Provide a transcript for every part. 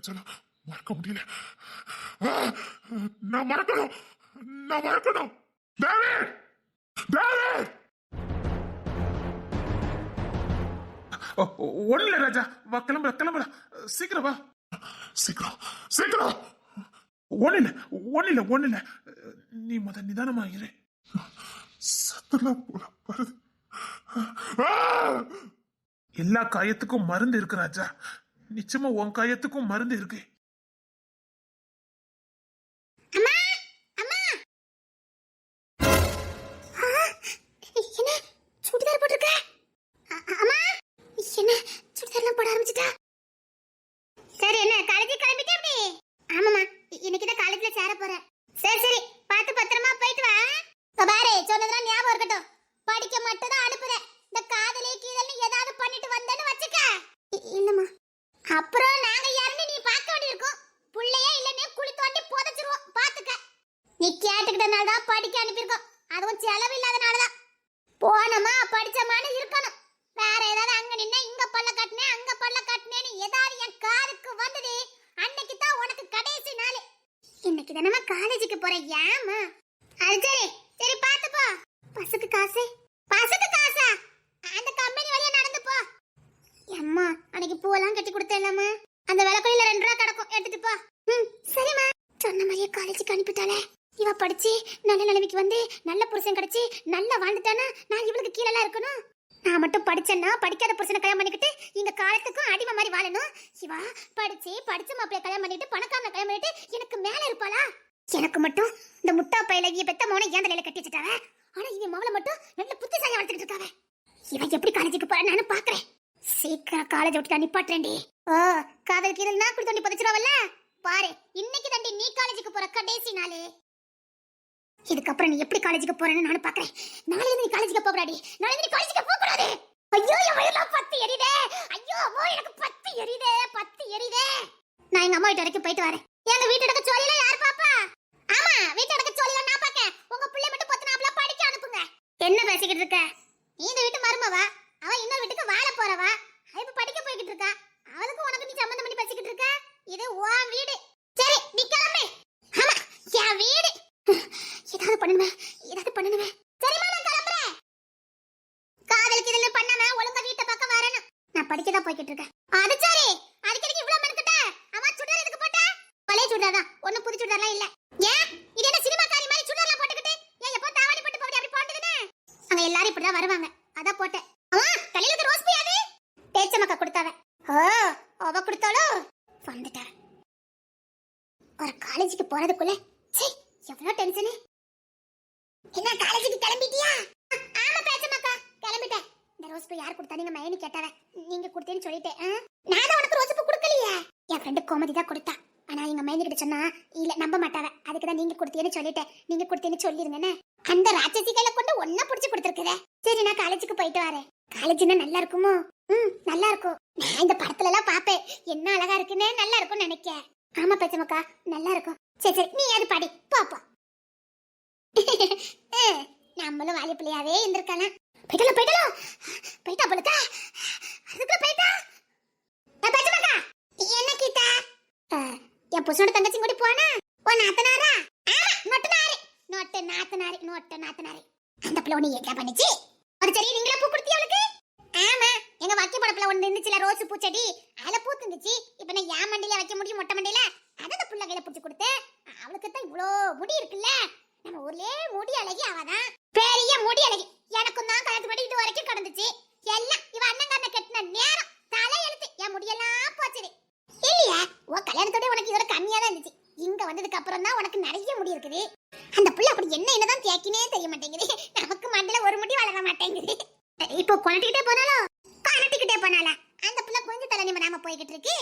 நினைச்சாலும் மறக்க முடியல! நான் மறக்கணும். நான் மறக்கணும். டேவிட்! டேவிட்! ஒண்ணு இல்ல ராஜா. வா கிளம்புற கிளம்புற சீக்கிரம் வா. சீக்கிரம் சீக்கிரம்! ஒண்ணு இல்ல ஒண்ணு இல்ல ஒண்ணு இல்ல நீ முத நிதானமா இரு. சத்தெல்லாம் வருது! எல்லா காயத்துக்கும் மருந்து இருக்கு ராஜா. நிச்சயமா உன் காயத்துக்கும் மருந்து இருக்கு அம்மா அம்மா ஆ, என்ன சுடிதார் போட்டிருக்க அ- அ- அம்மா என்ன சுடிதார்லாம் போட ஆரம்பிச்சிட்டா சரி என்ன காலேஜ் கிளம்பிட்டே அப்படி ஆமாம்மா இ- இன்னைக்கு தான் காலேஜ்ல சேர போறேன் சரி சரி பார்த்து பத்திரமா போயிட்டு வா இப்ப பாரு சொன்னதெல்லாம் ஞாபகம் இருக்கட்டும் படிக்க மட்டும் தான் அனுப்புறேன் இந்த காதலே கீதல்னு ஏதாவது பண்ணிட்டு வந்தேன்னு வச்சுக்க இ- இல்லம்மா அப்புறம் நாங்க யாருன்னு நீ பார்க்க வேண்டியிருக்கும் புள்ளையே இல்லைன்னே குழி தோண்டி புதைச்சிருவோம் பாத்துக்க நீ கேட்டுக்கிட்டனால தான் படிக்க அனுப்பியிருக்கோம் அதுவும் செலவு இல்லாதனால தான் போனோமா படிச்சமான்னு இருக்கணும் வேற ஏதாவது அங்க நின்னா இங்க பல்ல கட்டினேன் அங்க பல்ல கட்டினேன்னு ஏதாவது என் காதுக்கு வந்தது அன்னைக்கு தான் உனக்கு கடைசி நாள் இன்னைக்கு தானமா காலேஜுக்கு போற ஏமா அது சரி சரி பாத்து போ. காசு பசுக்கு காசா? அந்த கம்பெனி வழியா நடந்து போ. அம்மா அன்னைக்கு பூவெல்லாம் கட்டி கொடுத்தேன்லம்மா. அந்த விளக்கொலியில ரெண்டு ரூபா கிடக்கும் எடுத்துட்டு போ. ம் சரிம்மா. சொன்ன மாதிரியே காலேஜுக்கு அனுப்பிட்டாளே. இவ படிச்சு நல்ல நிலைமைக்கு வந்து நல்ல புருஷன் கிடைச்சு நல்லா வாழ்ந்துட்டானா நான் இவளுக்கு கீழே இருக்கணும். நான் மட்டும் படிச்சேன்னா படிக்காத புருஷனை கல்யாணம் பண்ணிக்கிட்டு இந்த காலத்துக்கும் அடிமை மாதிரி வாழணும். இவா படிச்சு படிச்ச மாப்பிளைய கல்யாணம் பண்ணிட்டு பணக்காரனை கல்யாணம் பண்ணிட்டு எனக்கு மேல இருப்பாளா? எனக்கு மட்டும் இந்த முட்டா பையில இவ பெத்த மௌன ஏன் தலையில கட்டி வச்சுட்டாவ? ஆனா இவன் மவளை மட்டும் நல்ல புத்திசாலி வளர்த்துக்கிட்டு இருக்காவ. இவன் எப்படி காலேஜுக்கு போறேன் நானும் பாக்குறேன். சீக்கிரம் காலேஜ் விட்டு நிப்பாட்டேன்டி ஓ காதல் கீதல் நான் குடி தண்ணி புதைச்சிருவல்ல பாரு இன்னைக்கு தாண்டி நீ காலேஜுக்கு போற கடைசி நாளே. இதுக்கப்புறம் நீ எப்படி காலேஜுக்கு போறேன்னு நானும் பாக்குறேன். நாளைல நீ காலேஜுக்கு போகக்கூடாது. நாளைல நீ காலேஜுக்கு போக கூடாது ஐயோ என் வயிறுலாம் பத்து எரியுதே. ஐயோ அம்மா எனக்கு பத்து எரியுதே பத்து எரியுதே. நான் எங்க அம்மா வீட்டு வரைக்கும் போயிட்டு வரேன். எங்க வீட்டு அடக்க சோழியில யார் பாப்பா? ஆமா வீட்டு அடக்க சோழியில நான் பாக்கேன். உங்க பிள்ளை மட்டும் பத்து நாப்ல படிக்க அனுப்புங்க. என்ன பேசிக்கிட்டு இருக்க? நீ இந்த வீட்டு மருமவா? அவ இன்னொரு வீட்டுக்கு வாழ போறவா? அவ இப்ப படிக்க போய்கிட்டு இருக்கா. அவளுக்கு உனக்கு நீ சம்மந்தம் பண்ணி பேசிக்கிட்டு இருக்க? இது உன் வீடு. சரி நீ கிளம்பு. ஆமா என் வீடு. ஏதாவது பண்ணணுமே ஏதாவது பண்ணணுமே சரிம்மா நான் கிளம்புறேன். காதலுக்கு இதெல்லாம் பண்ணாம ஒழுங்கா வீட்டு பக்கம் வரணும். நான் படிக்க தான் போய்கிட்டு இருக்கேன். அது சரி. அதுக்கு இவ்வளவு மெனக்கிட்ட. அவன் சுடர் எதுக்கு போட்ட? பழைய சுடர் தான். ஒண்ணும் புது சுடிதார்லாம் இல்ல. ஏன்? இது என்ன சினிமா காரி மாதிரி சுடிதார்லாம் போட்டுக்கிட்டு? ஏன் எப்போ தாவணி போட்டு போகுது? அப்படி போட்டதுன்னு அங்க எல்லாரும் இப்படிதான் வருவாங்க. அதான் போட்டேன். அம்மா தலையில ரோஸ் பூ யாது பேச்சமக்கா கொடுத்தாவ. ஓ அவ கொடுத்தாளோ? வந்துட்டார் ஒரு காலேஜுக்கு போறதுக்குள்ள எவ்வளவு டென்ஷனு என்ன காலேஜுக்கு கிளம்பிட்டியா? ஆமா பேசமாக்கா கிளம்பிட்டேன். இந்த ரோஸ் பூ யார் கொடுத்தா நீங்க மயனி கேட்டாவ? நீங்க கொடுத்தேன்னு சொல்லிட்டேன். நான் தான் உனக்கு ரோஸ் பூ கொடுக்கலையே? என் ஃப்ரெண்டு கோமதி தான் கொடுத்தா. ஆனா எங்க மைனி கிட்ட சொன்னா இல்ல நம்ப மாட்டாவ. அதுக்கு தான் நீங்க கொடுத்தீங்கன்னு சொல்லிட்டேன். நீங்க கொடுத்தீங்கன்னு சொல்லிருங்கன்னு அந்த ராட்சசி கையில கொண்டு ஒன்னா புடிச்சு கொடுத்துருக்குதே சரி நான் காலேஜுக்கு போயிட்டு வரேன். காலேஜ்னா நல்லா இருக்குமோ? ம் நல்லா இருக்கும். நான் இந்த படத்துல எல்லாம் பாப்பேன் என்ன அழகா இருக்குன்னு நல்லா இருக்கும்னு நினைக்க ஆமா பச்சமக்கா நல்லா இருக்கும். சரி சரி நீ அது படி. பாப்பா நம்மளும் வாலி பிள்ளையாவே இருந்திருக்கலாம். போயிட்டலாம் போயிட்டலாம் போயிட்டா போலக்கா அதுக்குள்ள போயிட்டா. நான் என்ன கீதா? என் புருஷனோட தங்கச்சி கூடி போனா? ஓ நாத்தனாரா? ஆமா நொட்டு நாரி நொட்டு நாத்தனாரி நொட்டு நாத்தனாரி. அந்த பிள்ளை ஒண்ணு என்ன பண்ணிச்சு. ஒரு சரி நீங்களே பூ கொடுத்தீங்க அவளுக்கு? ஆமா. எங்க வைக்க படப்புல ஒன்று இருந்துச்சுல ரோஸ் பூச்செடி? அதில் பூத்து இருந்துச்சு இப்ப நான் ஏன் மண்டியில வைக்க முடியும் மொட்டை மண்டியில? அதை அந்த புள்ள கையில பிடிச்சி கொடுத்தேன் அவளுக்கு தான் இவ்வளோ முடி இருக்குல்ல? நம்ம ஊர்லயே முடி அழகி அவதான். பெரிய முடி அழகி. எனக்கும் தான் கல்யாணத்து முடி இது வரைக்கும் கடந்துச்சு. எல்லாம் இவ அண்ணங்காரனை கட்டின நேரம். தலை எழுத்து. என் முடியெல்லாம் போச்சுது. இல்லையா உன் கல்யாணத்தோட உனக்கு இதோட கம்மியா தான் இருந்துச்சு. இங்க வந்ததுக்கு அப்புறம் தான் உனக்கு நிறைய முடி இருக்குது. அந்த புள்ள அப்படி என்ன என்னதான் தேக்கினே தெரிய மாட்டேங்குது. நமக்கு மண்டல ஒரு முடி வளர மாட்டேங்குது. இப்போ கொனட்டிக்கிட்டே போனாலும் அனுப்பிக்கிட்டே போனால. அந்த புள்ள கொஞ்சம் தலை நிமிராம போய்கிட்டு இருக்கு.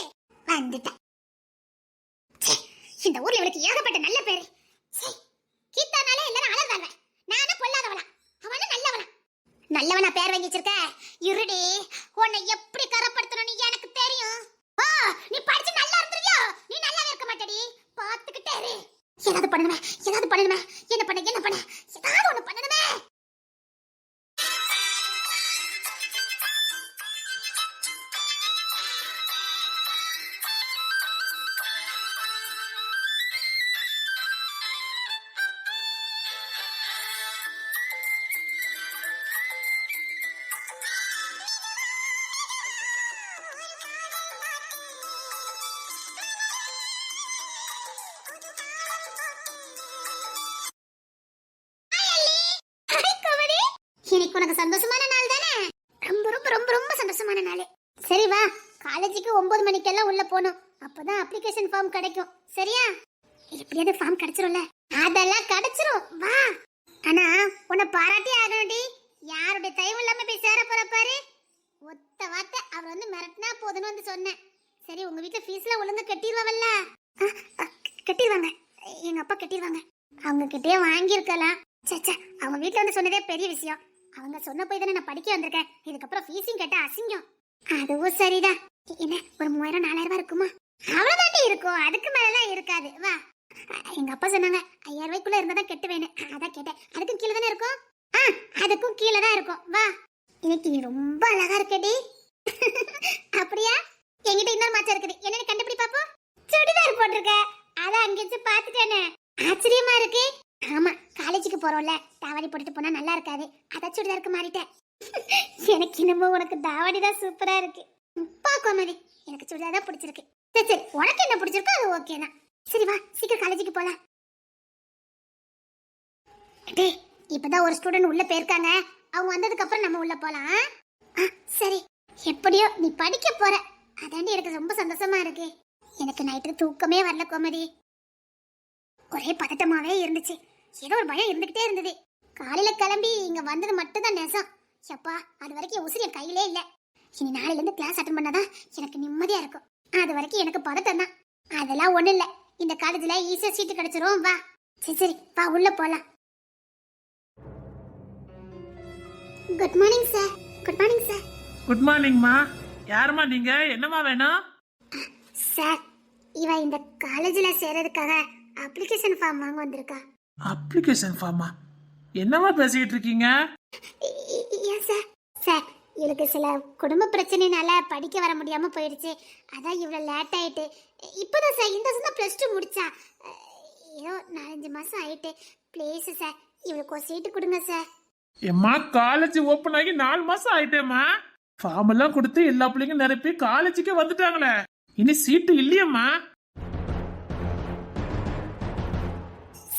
வந்துட்டேன். இந்த ஊர்ல இவளுக்கு ஏகப்பட்ட நல்ல பேரு. கீத்தானாலே எல்லாரும் அழகாங்க நானும் பொல்லாதவளா? அவனும் நல்லவளா? நல்லவனா பேர் வாங்கி வச்சிருக்க? இருடி உன்னை எப்படி கரப்படுத்தணும்னு எனக்கு தெரியும். ஓ நீ படிச்சு நல்லா இருந்திருக்கியோ? நீ நல்லா இருக்க மாட்டடி. பாத்துக்கிட்டே இரு. ஏதாவது பண்ணணுமே ஏதாவது பண்ணணுமே என்ன பண்ண? என்ன பண்ண? உன்னை பாராட்டி ஆகணும்டி. யாருடைய தயவு இல்லாம போய் சேர போற பாரு. ஒத்த வார்த்தை அவர் வந்து மிரட்டினா போதுன்னு வந்து சொன்னேன். சரி உங்க வீட்டுல ஃபீஸ்லாம் ஒழுங்கா கட்டிடுவாங்கல்ல? கட்டிடுவாங்க. எங்க அப்பா கட்டிடுவாங்க. அவங்க கிட்டே வாங்கியிருக்கலாம் சச்சா அவங்க வீட்டுல வந்து சொன்னதே பெரிய விஷயம். அவங்க சொன்ன போய் தானே நான் படிக்க வந்திருக்கேன். இதுக்கப்புறம் ஃபீஸையும் கேட்டா அசிங்கம். அதுவும் சரிதான். என்ன ஒரு மூவாயிரம் நாலாயிரம் ரூபாய் இருக்குமா? அவ்வளவுதாண்டி இருக்கும். அதுக்கு மேலாம் இருக்காது. வா. எங்க அப்பா சொன்னாங்க ஐயாயிரம் ரூபாய்க்குள்ள இருந்தா தான் கெட்டுவேன்னு அதான் கேட்டேன். அதுக்கும் கீழே தானே இருக்கும்? ஆ அதுக்கும் கீழே தான் இருக்கும். வா. இன்னைக்கு நீ ரொம்ப அழகா இருக்கடி. அப்படியா? என்கிட்ட இன்னொரு மாச்சம் இருக்குது. என்னன்னு கண்டுபிடி பாப்போம்? சுடிதார் போட்டிருக்க. அதான் அங்கிருந்து பார்த்துட்டேனே. ஆச்சரியமா இருக்கு. ஆமா காலேஜுக்கு போறோம்ல. தாவணி போட்டுட்டு போனா நல்லா இருக்காது. அதான் சுடிதாருக்கு மாறிட்டேன். எனக்கு என்னமோ உனக்கு தாவணி தான் சூப்பரா இருக்கு. பாக்கோ கோமதி. எனக்கு சுடிதார் தான் பிடிச்சிருக்கு. சரி சரி. உனக்கு என்ன பிடிச்சிருக்கோ அது ஓகே தான். சரி வா சீக்கிரம் காலேஜுக்கு போலாம். டேய் இப்பதான் ஒரு ஸ்டூடெண்ட் உள்ள போயிருக்காங்க. அவங்க வந்ததுக்கு அப்புறம் நம்ம உள்ள போலாம் ஆ, சரி. எப்படியோ நீ படிக்க போற. அதாண்டி எனக்கு ரொம்ப சந்தோஷமா இருக்கு. எனக்கு நைட்டு தூக்கமே வரல கோமதி. ஒரே பதட்டமாவே இருந்துச்சு. ஏதோ ஒரு பயம் இருந்துகிட்டே இருந்தது. காலையில கிளம்பி இங்க வந்தது மட்டும் தான் நெசம். எப்பா அது வரைக்கும் என் என் கையிலே இல்ல. இனி நாளையில இருந்து கிளாஸ் அட்டன் பண்ணாதான் எனக்கு நிம்மதியா இருக்கும். அது வரைக்கும் எனக்கு பதட்டம் தான் அதெல்லாம் ஒண்ணு இல்லை. இந்த காலேஜ்ல ஈஸியா சீட்டு கிடைச்சிரும் வா. சரி சரி வா உள்ள போலாம். Good morning sir good morning sir good மார்னிங்மா யாரும்மா நீங்க? என்னம்மா வேணும்? சார் இவ இந்த காலேஜ்ல சேர்றதுக்காக அப்ளிகேஷன் ஃபார்ம் வாங்க வந்திருக்கா. அப்ளிகேஷன் ஃபார்மா என்னம்மா பேசிக்கிட்டு இருக்கீங்க? ஏன் சார் சார் இவளுக்கு சில குடும்ப பிரச்சனைனால படிக்க வர முடியாம போயிடுச்சு. அதான் இவ்வளோ லேட் ஆயிட்டு இப்போதான் சார் இந்த வருஷம் தான் ப்ளஸ் டூ அஹ், ஏதோ நாலஞ்சு மாசம் ஆயிட்டு. ப்ளீஸ் சார் இவளுக்கு ஒரு சீட்டு கொடுங்க சார். எம்மா காலேஜ் ஓப்பன் ஆகி நாலு மாசம் ஆயிட்டேம்மா. ஃபார்ம் எல்லாம் கொடுத்து எல்லா பிள்ளைங்க நிரப்பி காலேஜுக்கே வந்துட்டாங்களே. இனி சீட்டு இல்லையம்மா.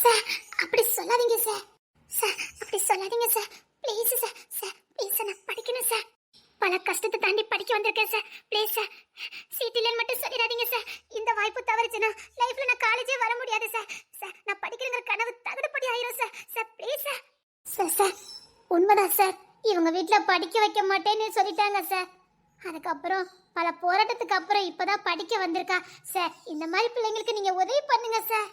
சார் அப்படி சொல்லாதீங்க சார். சார் அப்படி சொல்லாதீங்க sir. Please sir sir please நான் படிக்கணும் சார். பல கஷ்டத்தை தாண்டி படிக்க வந்திருக்கேன் சார் ப்ளீஸ் சார் சீட் இல்லைன்னு மட்டும் சொல்லிடாதீங்க சார் இந்த வாய்ப்பு தவறுச்சுன்னா லைஃப்ல நான் காலேஜே வர முடியாது சார் சார் நான் படிக்கிறங்கிற கனவு தகுதிப்படி ஆயிரும் sir sir please sir sir sir உண்மைதான் சார் இவங்க வீட்டில் படிக்க வைக்க மாட்டேன்னு சொல்லிட்டாங்க சார் அதுக்கப்புறம் பல போராட்டத்துக்கு அப்புறம் இப்போதான் படிக்க வந்திருக்கா. சார் இந்த மாதிரி பிள்ளைங்களுக்கு நீங்க உதவி பண்ணுங்க சார்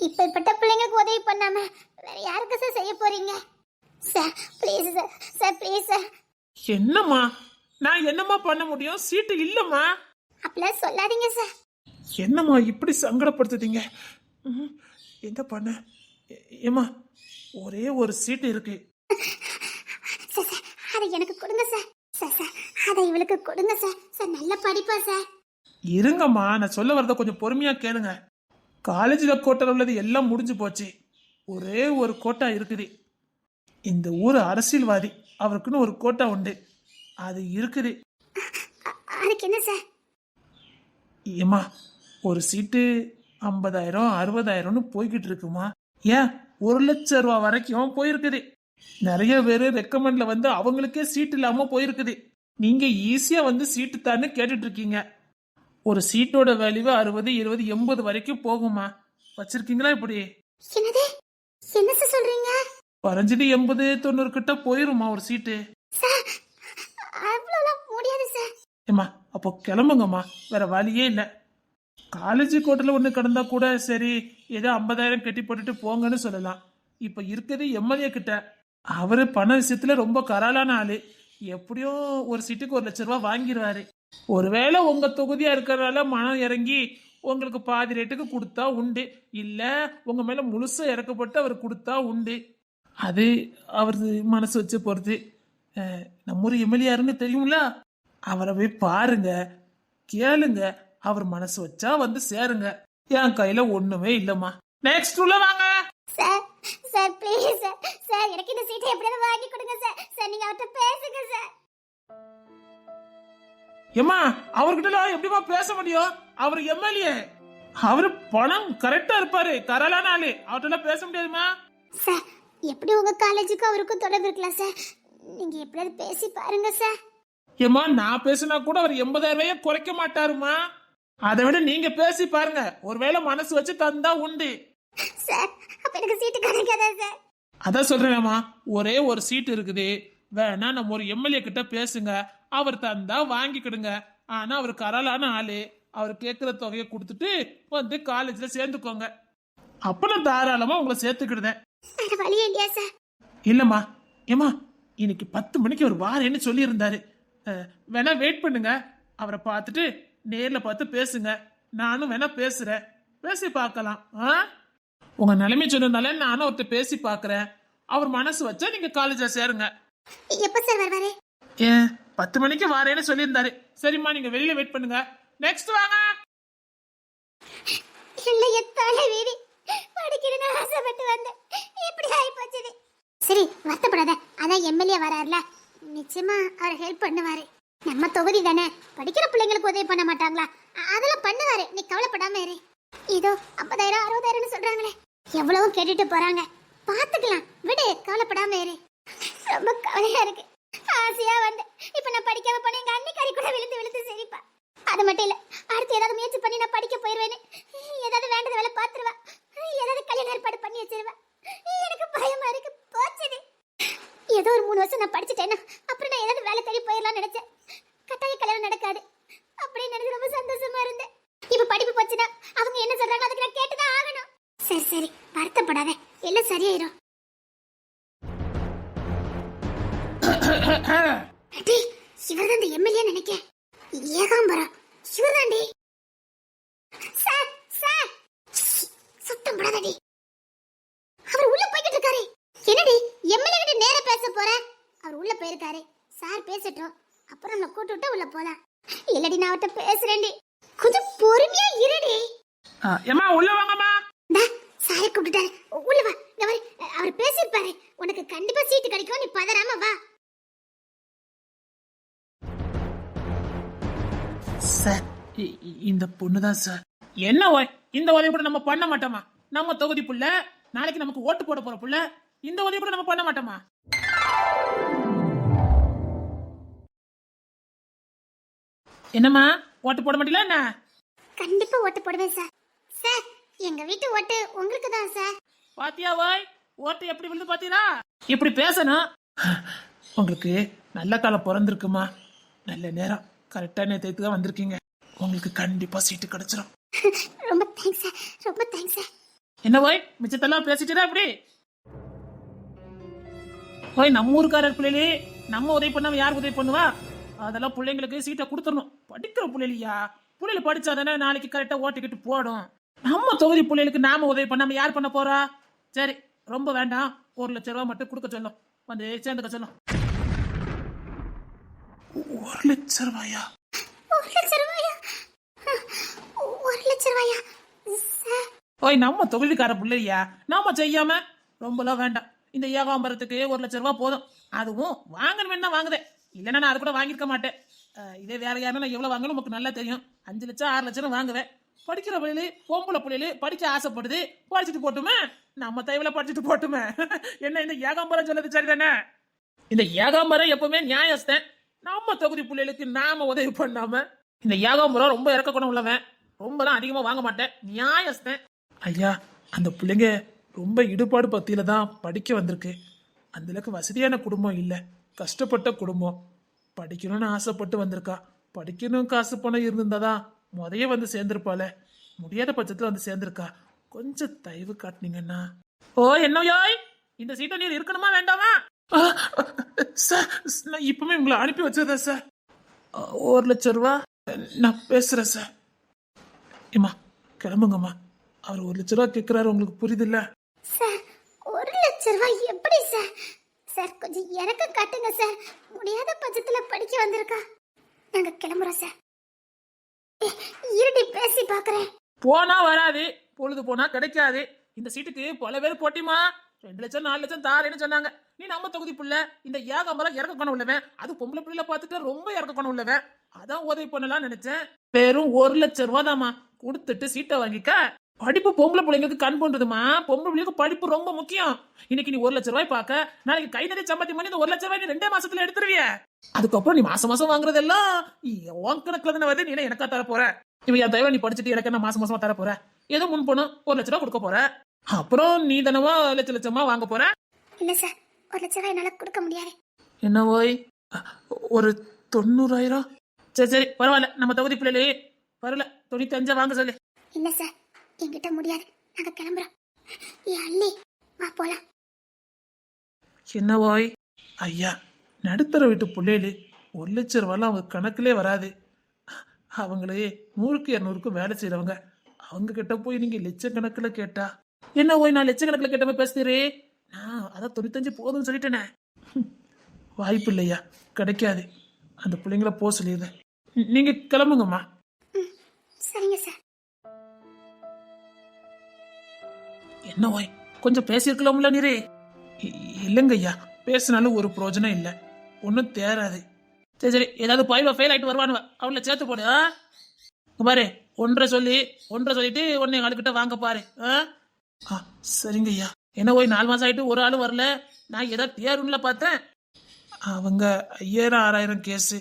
இப்படிப்பட்ட பிள்ளைங்களுக்கு உதவி பண்ணாம வேற யாருக்கு சார் செய்ய போறீங்க? Sir please sir sir please sir என்னம்மா? நான் என்னம்மா பண்ண முடியும்? சீட்டு இல்லம்மா. அப்படிலாம் சொல்லாதீங்க சார் என்னம்மா இப்படி சங்கடப்படுத்துதீங்க என்ன பண்ண? ஏ- ஏம்மா ஒரே ஒரு சீட்டு இருக்கு. சார் சார் அதை எனக்கு கொடுங்க சார் சார் சார் அதை இவளுக்கு கொடுங்க சார் சார் நல்ல படிப்பா சார் இருங்கம்மா நான் சொல்ல வரத கொஞ்சம் பொறுமையா கேளுங்க. காலேஜில் கோட்டை உள்ளது எல்லாம் முடிஞ்சு போச்சு. ஒரே ஒரு கோட்டா இருக்குது. இந்த ஊர் அரசியல்வாதி. அவருக்குன்னு ஒரு கோட்டா உண்டு. அது இருக்குது. அதுக்கு என்ன சார்? ஏம்மா ஒரு சீட்டு ஐம்பதாயிரம் அறுபதாயிரம்னு போய்கிட்டு இருக்குமா? ஏன் ஒரு லட்சம் ரூபா வரைக்கும் போயிருக்குது. நிறைய பேர் ரெக்கமெண்ட்ல வந்து அவங்களுக்கே சீட் இல்லாம போயிருக்குது. நீங்க ஈஸியா வந்து சீட்டு தான்னு கேட்டுட்டு இருக்கீங்க. ஒரு சீட்டோட வேல்யூ அறுபது இருபது எண்பது வரைக்கும் போகுமா? வச்சிருக்கீங்களா இப்படி? என்னது? என்ன சொல்றீங்க? குறைஞ்சது எண்பது தொண்ணூறு கிட்ட போயிருமா ஒரு சீட்டு ஏம்மா அப்போ கிளம்புங்கம்மா. வேற வழியே இல்லை. காலேஜ் கோட்டில் ஒன்று கிடந்தா கூட சரி ஏதோ ஐம்பதாயிரம் கட்டி போட்டுட்டு போங்கன்னு சொல்லலாம். இப்போ இருக்கிறது எம்எல்ஏ கிட்ட. அவர் பண விஷயத்துல ரொம்ப கராலான ஆளு. எப்படியும் ஒரு சீட்டுக்கு ஒரு லட்ச ரூபா வாங்கிடுவாரு ஒருவேளை உங்க தொகுதியா இருக்கிறனால மனம் இறங்கி உங்களுக்கு பாதி ரேட்டுக்கு கொடுத்தா உண்டு. இல்ல உங்க மேல முழுசா இறக்கப்பட்டு அவர் கொடுத்தா உண்டு. அது அவரது மனசு வச்சு பொறுத்து நம்ம ஊர் எம்எல்ஏ யாருன்னு தெரியுங்களா அவரை போய் பாருங்க கேளுங்க. அவர் மனசு வச்சா வந்து சேருங்க. என் கையில ஒண்ணுமே இல்லம்மா. நெக்ஸ்ட் உள்ள வாங்க. Sir sir please sir. Sir எனக்கு இந்த சீட்டை எப்படியாவது வாங்கி கொடுங்க சார். சார் நீங்க அவர்கிட்ட பேசுங்க சார். ஏம்மா அவர்கிட்ட எப்படிமா பேச முடியும்? அவர் எம்எல்ஏ. அவரு பணம் கரெக்டா இருப்பாரு. கரலான ஆளு. அவர்கிட்ட பேச முடியாதுமா சார் எப்படி உங்க காலேஜுக்கும் அவருக்கும் தொடர்பு இருக்கலாம் சார்? நீங்க எப்படியாவது பேசி பாருங்க சார். ஏம்மா நான் பேசினா கூட அவர் எண்பதாயிரம் ரூபாய குறைக்க மாட்டாருமா அதை விட நீங்க பேசி பாருங்க. ஒருவேளை மனசு வச்சு தந்தா உண்டு. சார் அப்ப எனக்கு சீட்டு கிடைக்காதா சார்? அதான் சொல்றேன்மா ஒரே ஒரு சீட் இருக்குது. வேணா நம்ம ஒரு எம்எல்ஏ கிட்ட பேசுங்க. அவர் தந்தா வாங்கிக்கிடுங்க. ஆனா அவர் கரலான ஆளு. அவர் கேட்குற தொகையை கொடுத்துட்டு வந்து காலேஜ்ல சேர்ந்துக்கோங்க. அப்ப நான் தாராளமா உங்களை சேர்த்துக்கிடுதேன். வேற வழியே இல்லையா சார் இல்லம்மா. ஏம்மா இன்னைக்கு பத்து மணிக்கு அவர் வாரேன்னு சொல்லியிருந்தாரு. அஹ், வேணா வெயிட் பண்ணுங்க. அவரை பார்த்துட்டு நேர்ல பார்த்து பேசுங்க. நானும் வேணா பேசுறேன். பேசி பார்க்கலாம். ஆ? உங்க நிலைமை சொன்னதுனால நானும் அவர்கிட்ட பேசி பார்க்கறேன். அவர் மனசு வச்சா நீங்க காலேஜ்ல சேருங்க. எப்ப சார் வருவாரு? ஏன் பத்து மணிக்கு வாரேன்னு சொல்லியிருந்தாரு. சரிம்மா நீங்க வெளியில வெயிட் பண்ணுங்க. நெக்ஸ்ட் வாங்க. இல்ல எத்தால வீடு படிக்கணும்னு ஆசைப்பட்டு வந்தேன். இப்படி ஆகி போச்சுது சரி வருத்தப்படாத. அதான் எம்எல்ஏ வராருல. நிச்சயமா அவர் ஹெல்ப் பண்ணுவாரு. நம்ம தொகுதி தானே. படிக்கிற பிள்ளைங்களுக்கு உதவி பண்ண மாட்டாங்களா? அதெல்லாம் பண்ணுவாரு. நீ கவலைப்படாம இரு. இதோ ஐம்பதாயிரம் அறுபதாயிரம்னு சொல்றாங்களே. எவ்வளவோ கேட்டுட்டு போறாங்க. பாத்துக்கலாம். விடு கவலைப்படாம இரு. ரொம்ப கவலையா இருக்கு. ஆசையா வந்து இப்ப நான் படிக்காம போன எங்க அன்னிக்காரி கூட விழுந்து விழுந்து சிரிப்பா. அது மட்டும் இல்ல. அடுத்து ஏதாவது முயற்சி பண்ணி நான் படிக்க போயிருவேன்னு. ஏதாவது வேண்டது வேலை பாத்துருவா ஏதாவது கல்யாண ஏற்பாடு பண்ணி வச்சிருவேன் எனக்கு பயமா இருக்கு போச்சுது ஏதோ ஒரு மூணு வருஷம் நான் படிச்சுட்டேன்னா அப்புறம் நான் ஏதாவது வேலை தேடி போயிடலாம்னு நினைச்சேன். கட்டாய கல்யாணம் நடக்காது. அப்படின்னு நினைச்சு ரொம்ப சந்தோஷமா இருந்தேன். இப்ப படிப்பு போச்சுன்னா அவங்க என்ன சொல்றாங்க அதுக்கு நான் கேட்டுதான் ஆகணும். சரி சரி. வருத்தப்படாத. எல்லாம் சரியாயிரும். இவர்தான் இந்த எம்எல்ஏ நினைக்க ஏகாம்பரம். இவர்தாண்டி sir sir. சுத்தம் சத்தம் அவர் உள்ள போய் என்னடி எம்எல்ஏ கிட்ட நேரா பேச போற? அவர் உள்ள போயிருக்காரு. சார் பேசட்டும். அப்புறம் நம்ம கூட்டு விட்டு உள்ள போலாம். இல்லடி நான் அவர்கிட்ட பேசுறேன்டி. கொஞ்சம் பொறுமையா இருடி. ஏமா உள்ள வாங்கம்மா. டா, சாரை கூப்பிட்டுட்டாரு. உள்ள வா. இங்க வா அவர் பேசியிருப்பாரு. உனக்கு கண்டிப்பா சீட்டு கிடைக்கும். நீ பதறாம வா. சார் இந்த பொண்ணு தான் சார். என்ன இந்த உதவி கூட நம்ம பண்ண மாட்டோமா? நம்ம தொகுதி புள்ள நாளைக்கு நமக்கு ஓட்டு போட போற புள்ள இந்த உதவி கூட நம்ம பண்ண மாட்டோமா? என்னம்மா ஓட்டு போட மாட்டீங்களா என்ன? கண்டிப்பா ஓட்டு போடுவேன் சார். சார் எங்க வீட்டு ஓட்டு உங்களுக்கு தான் சார். பாத்தியா ஓய்? ஓட்டு எப்படி விழுந்து பாத்தீங்களா? இப்படி பேசணும். உங்களுக்கு நல்ல காலம் பிறந்திருக்குமா? நல்ல நேரம். கரெக்டான நேரத்துக்கு தான் வந்திருக்கீங்க. உங்களுக்கு கண்டிப்பா சீட்டு கிடைச்சிரும். ரொம்ப தேங்க்ஸ் சார். ரொம்ப தேங்க்ஸ் சார். என்ன ஓய்? மிச்சத்தெல்லாம் பேசிட்டுதா அப்படி ஓய் நம்ம ஊருக்காரர் பிள்ளைகளே நம்ம உதவி பண்ணாம யார் உதவி பண்ணுவா? அதெல்லாம் பிள்ளைங்களுக்கு சீட்டை கொடுத்துடணும். படிக்கிற பிள்ளைலையா பிள்ளைல படிச்சா தானே நாளைக்கு கரெக்டா ஓட்டிக்கிட்டு போடும். நம்ம தொகுதி பிள்ளைகளுக்கு நாம உதவி பண்ணாம யார் பண்ண போறா? சரி ரொம்ப வேண்டாம். ஒரு லட்ச ரூபா மட்டும் கொடுக்க சொல்லும். வந்து சேர்ந்துக்க சொல்லும். ஒரு லட்ச ரூபாயா? ஒரு லட்சம் ரூபாயா? ஒரு லட்சம் ரூபாயா? ஓய் நம்ம தொழிலுக்கார பிள்ளையா? நாம செய்யாம? ரொம்பலாம் வேண்டாம். இந்த ஏகாம்பரத்துக்கு ஒரு லட்ச ரூபா போதும். அதுவும் வாங்கணும்னா வாங்குதேன். இல்லைன்னா நான் அது கூட வாங்கியிருக்க மாட்டேன். இதே வேற யாரும் நான் எவ்வளவு வாங்கணும் நமக்கு நல்லா தெரியும். அஞ்சு லட்சம் ஆறு லட்சம் வாங்குவேன். படிக்கிற பிள்ளைகளு பொம்பளை பிள்ளைகளு படிக்க ஆசைப்படுது. படிச்சுட்டு போட்டுமே நம்ம தயவுல படிச்சுட்டு போட்டுமே. என்ன இந்த ஏகாம்பரம் சொன்னது சரிதானே? இந்த ஏகாம்பரம் எப்பவுமே நியாயஸ்தன். நம்ம தொகுதி பிள்ளைகளுக்கு நாம உதவி பண்ணாம இந்த ஏகாம்பரம் ரொம்ப இறக்க குணம் உள்ளவன். ரொம்பலாம் அதிகமா வாங்க மாட்டேன். நியாயஸ்தன். ஐயா அந்த பிள்ளைங்க ரொம்ப ஈடுபாடு பத்தியில தான் படிக்க வந்திருக்கு. அந்த அளவுக்கு வசதியான குடும்பம் இல்லை. கஷ்டப்பட்ட குடும்பம். படிக்கணும்னு ஆசைப்பட்டு வந்திருக்கா. படிக்கணும் காசு பணம் இருந்திருந்தாதான் முதைய வந்து சேர்ந்துருப்பால முடியாத பட்சத்தில் வந்து சேர்ந்திருக்கா. கொஞ்சம் தயவு காட்டினீங்கன்னா. ஓ என்னயோய் இந்த சீட்டை நீர் இருக்கணுமா வேண்டாமா? சார் நான் இப்பவுமே உங்களை அனுப்பி வச்சிருந்தேன் சார். ஒரு லட்சம் ரூபா நான் பேசுறேன் சார். ஏம்மா கிளம்புங்கம்மா. அவர் ஒரு லட்ச ரூபா கேட்குறாரு உங்களுக்கு புரியுதுல்ல? சார் ஒரு லட்சம் ரூபாய் எப்படி சார்? சார் கொஞ்சம் இறக்க காட்டுங்க சார். முடியாத பட்சத்தில் படிக்க வந்திருக்கா. நாங்க கிளம்புறோம் சார். ஏ, இருடி பேசி பாக்குறேன். போனா வராது பொழுது போனா கிடைக்காது. இந்த சீட்டுக்கு பல பேர் போட்டிமா ரெண்டு லட்சம் நாலு லட்சம் தாரேன்னு சொன்னாங்க. நீ நம்ம தொகுதி புள்ள. இந்த ஏகாம்பரம் இறக்க குணம் உள்ளவன். அது பொம்பளை பிள்ளைல பார்த்துட்டு ரொம்ப இறக்க குணம் உள்ளவன். அதான் உதவி பண்ணலாம்னு நினைச்சேன். வெறும் ஒரு லட்சம் ரூபா கொடுத்துட்டு சீட்டை வாங்கிக்க. படிப்பு பொம்பளை பிள்ளைங்களுக்கு கண் போன்றதுமா? பொம்பளை பிள்ளைங்களுக்கு படிப்பு ரொம்ப முக்கியம். இன்னைக்கு நீ ஒரு லட்ச ரூபாய் பார்க்க நாளைக்கு கை நிறைய சம்பாத்தி பண்ணி இந்த ஒரு லட்ச ரூபாய் நீ ரெண்டே மாசத்துல எடுத்துருவிய. அதுக்கப்புறம் நீ மாசம் மாசம் வாங்குறதெல்லாம் உன் கணக்குல தானே வருது நீ எனக்கா தர போற இவன் என் தயவா நீ படிச்சுட்டு எனக்கு என்ன மாசம் மாசமா தர போற ஏதோ முன் பணம் ஒரு லட்ச ரூபா கொடுக்க போற. அப்புறம் நீ தானவா லட்ச லட்சமா வாங்க போற? இல்ல சார் ஒரு லட்ச ரூபாய் என்னால கொடுக்க முடியாது. என்ன ஓய்? ஒரு தொண்ணூறாயிரம்? சரி சரி பரவாயில்ல நம்ம தகுதி பிள்ளைகளே பரவாயில்ல தொண்ணூத்தி அஞ்சா வாங்க சொல்லு. இல்ல சார் என்கிட்ட முடியாது. நாங்க கிளம்புறோம். ஏ அள்ளி வா போலாம். என்ன ஓய் ஐயா நடுத்தர வீட்டு பிள்ளைகளு ஒரு லட்ச ரூபாயெல்லாம் அவங்க கணக்கிலே வராது. அவங்களே நூறுக்கு இரநூறுக்கு வேலை செய்கிறவங்க அவங்க கிட்ட போய் நீங்க லட்சக்கணக்கில் கேட்டா? என்ன ஓய் நான் லட்சக்கணக்கில் கேட்ட மாதிரி பேசுறே நான் அதான் தொண்ணூத்தஞ்சு போதும்னு சொல்லிட்டேனே. வாய்ப்பு இல்லையா? கிடைக்காது. அந்த பிள்ளைங்கள போக சொல்லிடுறேன். நீங்க கிளம்புங்கம்மா. என்ன ஓய்? கொஞ்சம் பேசியிருக்கலாம்ல நீரே. இ- இல்லைங்க ஐயா பேசினாலும் ஒரு பிரயோஜனம் இல்லை. ஒன்றும் தேராது சரி சரி ஏதாவது பாய்வா ஃபெயில் ஆகிட்டு வருவானுவ. அவளை சேர்த்து போடு ஆ? பாரு ஒன்றரை சொல்லி ஒன்றரை சொல்லிட்டு எங்கள் ஆளுக்கிட்ட வாங்க பாரு ஆ? ஆ சரிங்க ஐயா என்ன ஓய் நாலு மாதம் ஆகிட்டு ஒரு ஆளும் வரல. நான் ஏதோ தேரும்ல பார்த்தேன். அவங்க ஐயாயிரம் ஆறாயிரம் கேஸு.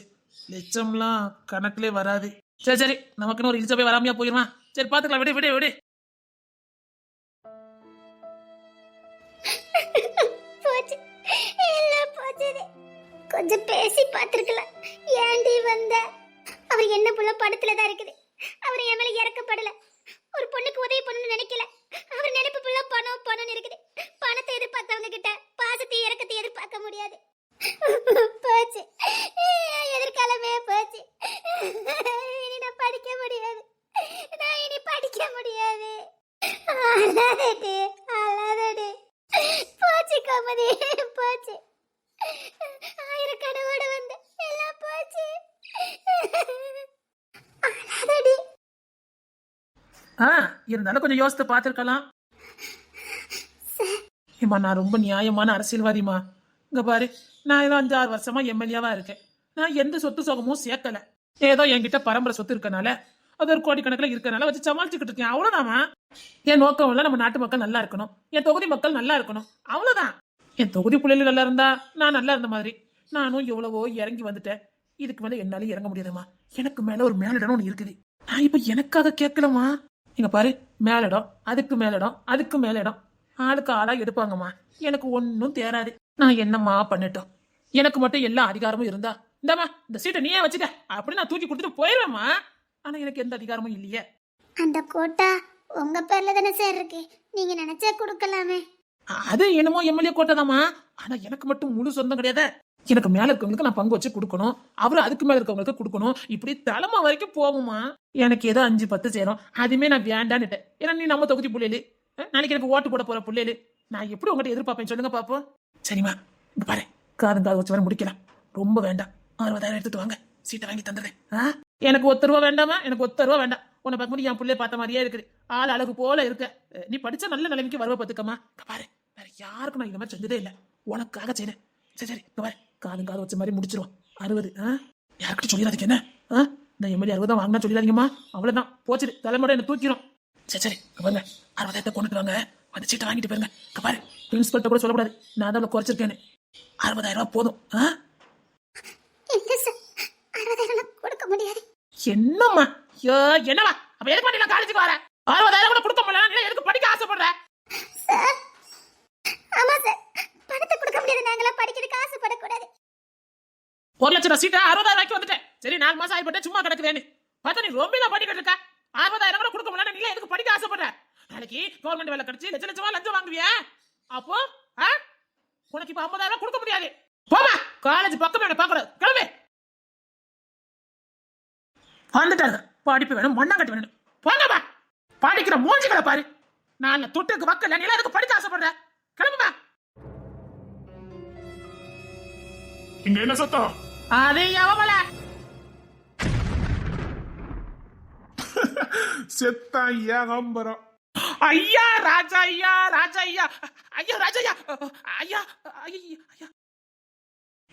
லட்சம்லாம் கணக்குலே வராது. சரி சரி நமக்குன்னு ஒரு இழிச்ச போய் வராமையா போயிடுவான் சரி பார்த்துக்கலாம் விடு விடு விடு. கொஞ்சம் பேசி பார்த்துருக்கலாம். ஏண்டி வந்த? அவர் என்ன புள்ள படத்துல தான் இருக்குது. அவர் என் மேல இறக்கப்படலை ஒரு பொண்ணுக்கு உதவி பண்ணணும்னு நினைக்கல அவர் நினைப்பு புள்ள பணம் பணம்னு இருக்குது பணத்தை எதிர்பார்த்தவங்க கிட்ட பாசத்தை இறக்கத்தை எதிர்பார்க்க முடியாது போச்சு என் எதிர்காலமே போச்சு இனி நான் படிக்க முடியாது நான் இனி படிக்க முடியாது அழாதடி அழாதடி போச்சு கோமதி போச்சு ஆயிரம் கனவோட வந்து எல்லாம் போச்சு அழாதடி ஆ இருந்தாலும் கொஞ்சம் யோசித்து பார்த்துருக்கலாம். ஏம்மா நான் ரொம்ப நியாயமான அரசியல்வாதிமா இங்க பாரு நான் ஏதோ அஞ்சாறு வருஷமா எம்எல்ஏவா இருக்கேன். நான் எந்த சொத்து சுகமும் சேர்க்கல. ஏதோ என்கிட்ட பரம்பரை சொத்து இருக்கனால அது ஒரு கோடிக்கணக்கில் இருக்கனால வச்சு சமாளிச்சுக்கிட்டு இருக்கேன். அவ்வளவுதாம்மா. என் நோக்கம் எல்லாம் நம்ம நாட்டு மக்கள் நல்லா இருக்கணும். என் தொகுதி மக்கள் நல்லா இருக்கணும். அவ்வளவுதான். என் தொகுதி பிள்ளைகள் நல்லா இருந்தா நான் நல்லா இருந்த மாதிரி. நானும் எவ்வளவோ இறங்கி வந்துட்டேன். இதுக்கு மேல என்னாலும் இறங்க முடியாதும்மா. எனக்கு மேல ஒரு மேலிடம் ஒன்று இருக்குது. நான் இப்ப எனக்காக கேட்கலமா இங்க பாரு மேலிடம் அதுக்கு மேலிடம் அதுக்கு மேலிடம். ஆளுக்கு ஆளா எடுப்பாங்கம்மா. எனக்கு ஒன்றும் தேராது. நான் என்னம்மா பண்ணட்டும்? எனக்கு மட்டும் எல்லா அதிகாரமும் இருந்தா. இந்தாம்மா இந்த சீட்டை நீயே வச்சுக்க. அப்படி நான் தூக்கி கொடுத்துட்டு போயிடுவேம்மா ஆனா எனக்கு எந்த அதிகாரமும் இல்லையே. அந்த கோட்டா உங்க பேர்ல தானே சார் இருக்கு. நீங்க நினைச்சா கொடுக்கலாமே. அது என்னமோ எம்எல்ஏ கோட்டைதாம்மா. ஆனா எனக்கு மட்டும் முழு சொந்தம் கிடையாது. எனக்கு மேல இருக்கவங்களுக்கு நான் பங்கு வச்சு கொடுக்கணும். அவரு அதுக்கு மேல இருக்கவங்களுக்கு கொடுக்கணும். இப்படி தலைமை வரைக்கும் போகுமா எனக்கு ஏதோ அஞ்சு பத்து சேரும். அதுமே நான் வேண்டான்னுட்டேன் ஏன்னா நீ நம்ம தொகுதி புள்ளையில. நாளைக்கு எனக்கு ஓட்டு போட போற புள்ளையில. நான் எப்படி உங்ககிட்ட எதிர்பார்ப்பேன் சொல்லுங்க பாப்போம். சரிம்மா பாரு. காதும் காது வச்சு வர முடிக்கலாம். ரொம்ப வேண்டாம். அறுபதாயிரம் எடுத்துட்டு வாங்க. சீட்டை வாங்கி தந்துடுறேன். ஆ? எனக்கு ஒத்த ரூபா வேண்டாமா? எனக்கு ஒத்த ரூபா வேண்டாம். உன்னை பார்க்கும்போது என் பிள்ளைய பார்த்த மாதிரியே இருக்குது. ஆள் அழகு போல இருக்க. நீ படிச்ச நல்ல நிலைமைக்கு வருவ பார்த்துக்கம்மா பாரு. வேற யாருக்கும் நான் இந்த மாதிரி செஞ்சதே இல்லை. உனக்காக செய்யறேன் சரி சரி பாரு. காதும் காது வச்ச மாதிரி முடிச்சிருவோம் அறுபது ஆ? யாருக்கிட்ட சொல்லிடாதீங்க என்ன? ஆ? இந்த எம்எல்ஏ அறுபது தான் வாங்கினா சொல்லிடாதீங்கம்மா. அவ்வளவுதான். போச்சுது தலைமுறை என்ன தூக்கிடும் சரி சரி. பாருங்க. அறுபதாயிரத்தை கொண்டுட்டு வாங்க அந்த சீட்டை வாங்கிட்டு போயிருங்க பாரு. பிரின்சிபல்கிட்ட கூட சொல்லக்கூடாது. நான் தான் அவளை குறைச்சிருக்கேன்னு. அறுபதாயிரம் ரூபாய் போதும். ஆ? கொடுக்க முடியாது. என்னம்மா? ஐயோ என்னவா அப்ப எதுக்கு பண்ணி நான் காலேஜுக்கு வரேன்? அறுபதாயிரம் கூட கொடுக்க முடியல எதுக்கு படிக்க ஆசைப்படுற? சார் ஆமா சார் முடியாது நாங்களாம் படிக்கிறதுக்கு ஆசைப்படக்கூடாது ஒரு லட்சம் சீட்டை அறுபதாயிரம் ரூபாய்க்கு வந்துட்டேன். சரி நாலு மாசம் ஆகிப்பட்டேன் சும்மா கிடக்குதேன்னு. பார்த்தா நீ ரொம்ப தான் படிக்கிட்டு இருக்க. அறுபதாயிரம் கூட கொடுக்க முடியல நீ எதுக்கு படிக்க ஆசைப்படுற? நாளைக்கு கவர்மெண்ட் வேலை கிடைச்சி லட்ச லட்சமா லஞ்சம் வாங்குவியா? அப்போ ஆ? உனக்கு இப்ப ஐம்பதாயிரம் கொடுக்க முடியாது. போமா காலேஜ் பக்கம் என்ன பார்க்கக்கூடாது கிளம்பு. வந்துட்டாங்க. படிப்பு வேணும் மண்ணாங்கட்டி வேணும். போங்கப்பா படிக்கிற மூஞ்சிகளை பாரு. நான் தொட்டுக்கு வக்கல. நீ எல்லாம் எதுக்கு படிக்க ஆசைப்படுற? கிளம்புமா. இங்க என்ன சத்தம்? அது எவமல? செத்தான் ஏகம்பரம். ஐயா ராஜா ஐயா ராஜா ஐயா. ஐயா ராஜா ஐயா. ஐயா ஐயா ஐயா.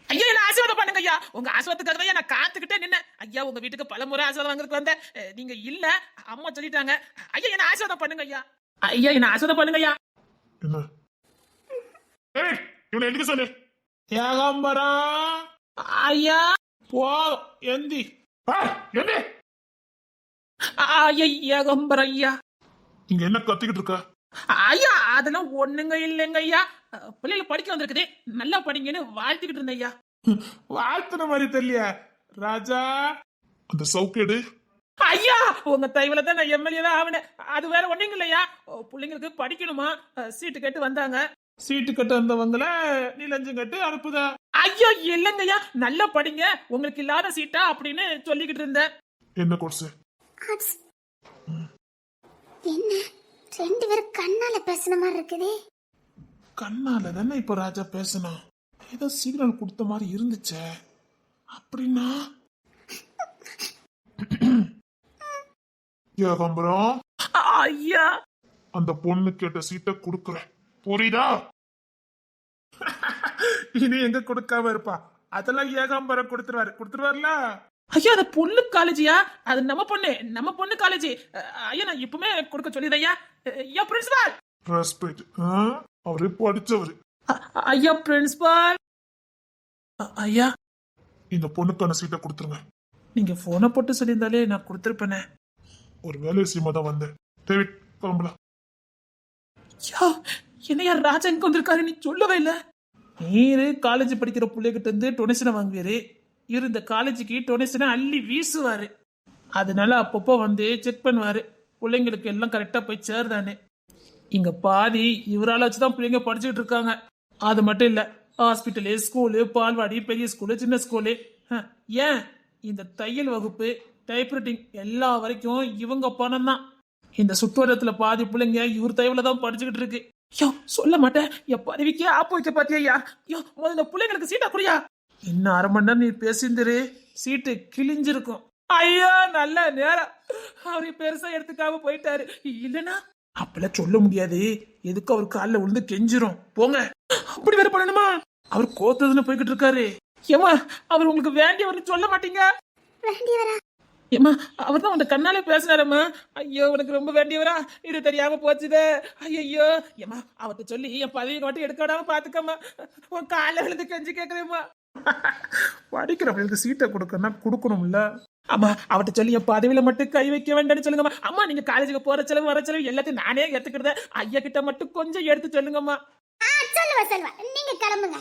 என்ன ஆசீர்வாதம் பண்ணுங்க ஐயா. உங்க ஆசீர்வாதத்துக்காக தான் நான் காத்துக்கிட்டே நின்னேன். ஐயா உங்க வீட்டுக்கு பல முறை ஆசீர்வாதம் வாங்குறதுக்கு வந்தேன். நீங்க இல்ல. அம்மா சொல்லிட்டாங்க. ஐயா என்ன ஆசீர்வாதம் பண்ணுங்க ஐயா. ஐயா என்ன ஆசீர்வாதம் பண்ணுங்க ஐயா. என்ன? இவனை எதுக்கு சொல்லு? ஏகாம்பரம் ஐயா! போ எந்தி. ஐயா ஏகம்பரம் ஐயா. இங்க என்ன கத்திக்கிட்டு இருக்க? ஐயா அதெல்லாம் ஒண்ணுங்க இல்லைங்க ஐயா. பிள்ளைகள் படிக்க வந்திருக்குதே. நல்லா படிங்கன்னு வாழ்த்துக்கிட்டு இருந்தேன் ஐயா. வாழ்த்துன மாதிரி தெரியல ராஜா அந்த சவுக்கேடு. ஐயா உங்க தயவுல தான் நான் எம்எல்ஏ தான் ஆவினேன் அது வேற ஒண்ணுங்க இல்லையா? பிள்ளைங்களுக்கு படிக்கணுமா? சீட்டு கேட்டு வந்தாங்க. சீட்டு கட்ட வந்தவங்கள நீ லஞ்சம் கட்டு அனுப்புதா? ஐயா இல்லைங்க ஐயா நல்லா படிங்க. உங்களுக்கு இல்லாத சீட்டா அப்படின்னு சொல்லிக்கிட்டு இருந்தேன். என்ன கோர்ஸ். என்ன? ரெண்டு பேரும் கண்ணால பேசுன மாதிரி இருக்குதே. கண்ணால தானே இப்ப ராஜா பேசணும் ஏதோ சிக்னல் கொடுத்த மாதிரி இருந்துச்சே. அப்படின்னா? ஏகாம்பரம் ஐயா. அந்த பொண்ணு கேட்ட சீட்டை கொடுக்குறேன். புரியுதா? இனி எங்க கொடுக்காம இருப்பா? அதெல்லாம் ஏகாம்பரம் கொடுத்துருவாரு. கொடுத்துருவாருல? ஐயா அது பொண்ணு காலேஜியா அது நம்ம பொண்ணு. நம்ம பொண்ணு காலேஜ் ஐயா நான் இப்பவுமே கொடுக்க சொல்லிடு ஐயா ஐயா பிரின்சிபால் ரெஸ்பெக்ட் அவரு படிச்சவரு. ஐயா பிரின்சிபால் ஐயா. இந்த பொண்ணுக்கான சீட்டை கொடுத்துருங்க. நீங்க போனை போட்டு சொல்லியிருந்தாலே நான் கொடுத்துருப்பேனே. ஒரு வேலை விஷயமா தான் வந்தேன். டேவிட் கிளம்பலாம். ஐயா என்னையா ராஜா இங்க வந்திருக்காரு நீ சொல்லவே இல்ல? நீரு காலேஜ் படிக்கிற பிள்ளைகிட்ட இருந்து டொனேஷனை வாங்குவாரு. இவர் இந்த காலேஜுக்கு டொனேஷனை அள்ளி வீசுவாரு. அதனால அப்பப்போ வந்து செக் பண்ணுவாரு. பிள்ளைங்களுக்கு எல்லாம் கரெக்டா போய் சேருதானே இங்க பாதி இவரால் வச்சுதான் பிள்ளைங்க படிச்சுட்டு இருக்காங்க. அது மட்டும் இல்ல ஹாஸ்பிட்டலு ஸ்கூலு பால்வாடி பெரிய ஸ்கூலு சின்ன ஸ்கூலு ஏன்? இந்த தையல் வகுப்பு டைப்ரைட்டிங் எல்லா வரைக்கும் இவங்க பணம் தான் இந்த சுற்றுவட்டத்துல பாதி பிள்ளைங்க இவர் தயவுல தான் படிச்சுக்கிட்டு இருக்கு. ஐயோ சொல்ல மாட்டேன். என் பதவிக்கே ஆப்பு வைக்க பாத்தியா ஐயோ? முதல்ல பிள்ளைங்களுக்கு சீட்டா குடியா. இன்னும் அரை மணி நேரம் நீ பேசிந்திரு. சீட்டு கிழிஞ்சிருக்கும். ஐயோ நல்ல நேரம். அவரு பெருசா எடுத்துக்காம போயிட்டாரு. இல்லனா அப்பெல்லாம் சொல்ல முடியாது. எதுக்கு அவர் காலில் விழுந்து கெஞ்சிரும். போங்க. அப்படி வேற பண்ணணுமா? அவர் கோத்ததுன்னு போய்கிட்டு இருக்காரு. ஏமா அவர் உங்களுக்கு வேண்டியவர்னு சொல்ல மாட்டீங்க? வேண்டியவரா? ஏம்மா அவர் தான் உன் கண்ணாலே பேசினாரம்மா. ஐயோ உனக்கு ரொம்ப வேண்டியவரா? இது தெரியாம போச்சுதே. ஐயோ ஏம்மா அவர்கிட்ட சொல்லி என் பதவி மட்டும் எடுக்க விடாம பாத்துக்கம்மா. உன் காலை விழுந்து கெஞ்சி கேக்குறேம்மா. படிக்கிறவங்களுக்கு சீட்டை கொடுக்கணும்னா கொடுக்கணும்ல? அம்மா அவர்கிட்ட சொல்லி என் பதவியில மட்டும் கை வைக்க வேண்டாம்னு சொல்லுங்கம்மா. அம்மா நீங்க காலேஜுக்கு போற செலவு வர செலவு எல்லாத்தையும் நானே ஏத்துக்கிறத. ஐயா கிட்ட மட்டும் கொஞ்சம் எடுத்து சொல்லுங்கம்மா. ஆ சொல்லுவா சொல்லுவா. நீங்க கிளம்புங்க.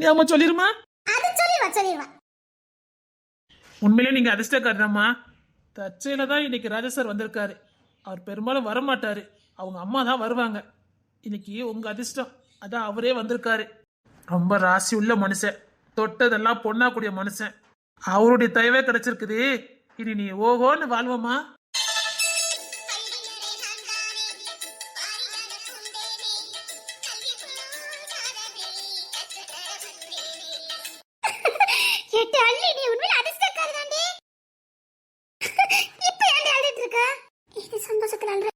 நீ அம்மா சொல்லிருமா அது சொல்லிடுவா சொல்லிடுவா உண்மையிலே நீங்கள் அதிர்ஷ்டக்காரனம்மா தற்செயல தான் இன்னைக்கு ராஜா சார் வந்திருக்காரு. அவர் பெரும்பாலும் வரமாட்டார். அவங்க அம்மா தான் வருவாங்க. இன்னைக்கு உங்கள் அதிர்ஷ்டம் அதான் அவரே வந்திருக்காரு. ரொம்ப ராசி உள்ள மனுஷன். தொட்டதெல்லாம் பொண்ணாக்கூடிய மனுஷன். அவருடைய தயவே கிடைச்சிருக்குது. இனி நீ ஓஹோன்னு வாழ்வமா இது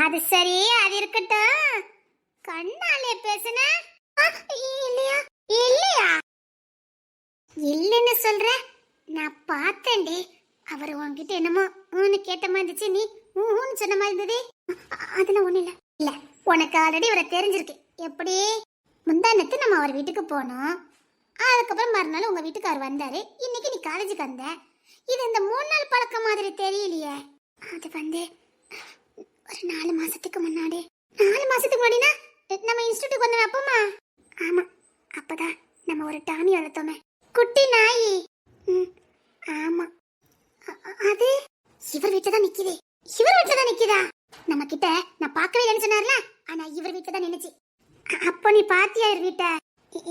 அது சரி அது இருக்கட்டும். கண்ணாலே பேசுன. இல்லையா? இல்லையா? இல்லைன்னு சொல்ற. நான் பார்த்தேன்டி. அவர் உன்கிட்ட என்னமோ ஊன்னு கேட்ட மாதிரி இருந்துச்சு. நீ ஊன்னு சொன்ன மாதிரி இருந்தது. அதெல்லாம் ஒன்றும் இல்லை. இல்லை உனக்கு ஆல்ரெடி இவரை தெரிஞ்சிருக்கு. எப்படி? முந்தானத்து நம்ம அவர் வீட்டுக்கு போனோம். அதுக்கப்புறம் மறுநாள் உங்க வீட்டுக்கார் வந்தாரு. இன்னைக்கு நீ காலேஜுக்கு வந்த. இது இந்த மூணு நாள் பழக்கம் மாதிரி தெரியலையே. அது வந்து ஒரு நாலு மாசத்துக்கு முன்னாடி நாலு மாசத்துக்கு முன்னாடினா நம்ம இன்ஸ்டியூட்டுக்கு வந்தோம் அப்பமா? ஆமா அப்பதான் நம்ம ஒரு டாமி வளர்த்தோமே. குட்டி நாய். ஆமா. அது? இவர் வீட்டுல தான் நிக்குது. இவர் வீட்டுல தான் நிக்குதா? நம்ம கிட்ட நான் பார்க்கவே இல்லைன்னு சொன்னார்ல ஆனா இவர் வீட்டுல தான் நினைச்சு அப்போ நீ பாத்தியா இவர் வீட்டை?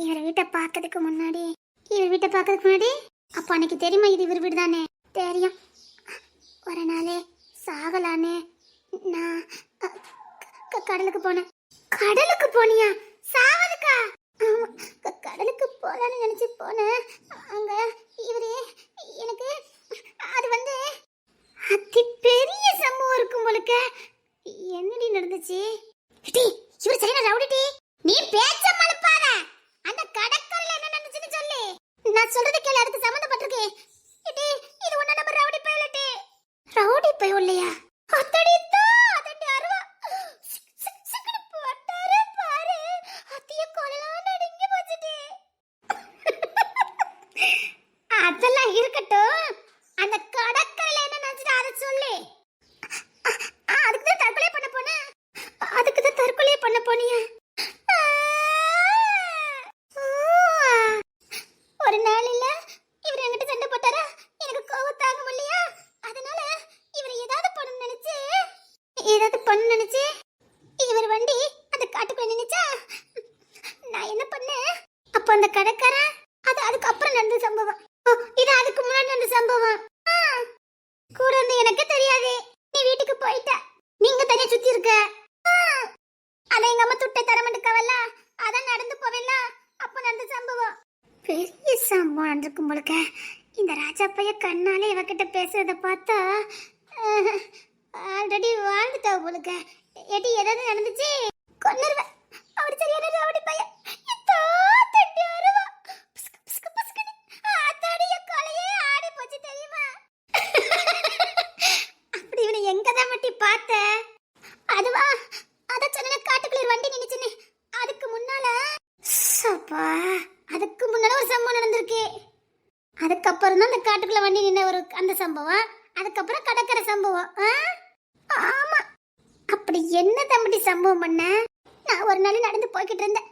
இவர் வீட்டை பார்க்கறதுக்கு முன்னாடி இவர் வீட்டை பார்க்கறதுக்கு முன்னாடி? அப்போ அன்னைக்கு தெரியுமா இது இவர் வீடு தானே தெரியும் ஒரு நாளே சாகலான்னு நான் கடலுக்கு போனேன். கடலுக்கு போனியா? சாவதுக்கா? கடலுக்கு போலான்னு நினச்சி போனேன். அங்கே இவரே எனக்கு அது வந்து அத்தி பெரிய சம்பவம் இருக்கும் போலக்க. என்னடி நடந்துச்சு? டி இவர் சரியான ரவுடி டி நீ பேச்ச மழுப்பாத. அந்த கடற்கரையில என்ன நடந்துச்சுன்னு சொல்லு. நான் சொல்றது கேளு அதுக்கு சம்மந்தப்பட்டிருக்கேன் டி இது ஒண்ணு நம்ம ரவுடி பயலட்டி ரவுடி பயம் இல்லையா 当たりた சம்பவம் அதுக்கப்புறம் கடற்கரை சம்பவம். ஆமா. அப்படி என்ன தம்பி சம்பவம் பண்ண? நான் ஒரு நாள் நடந்து போய்கிட்டு இருந்தேன்.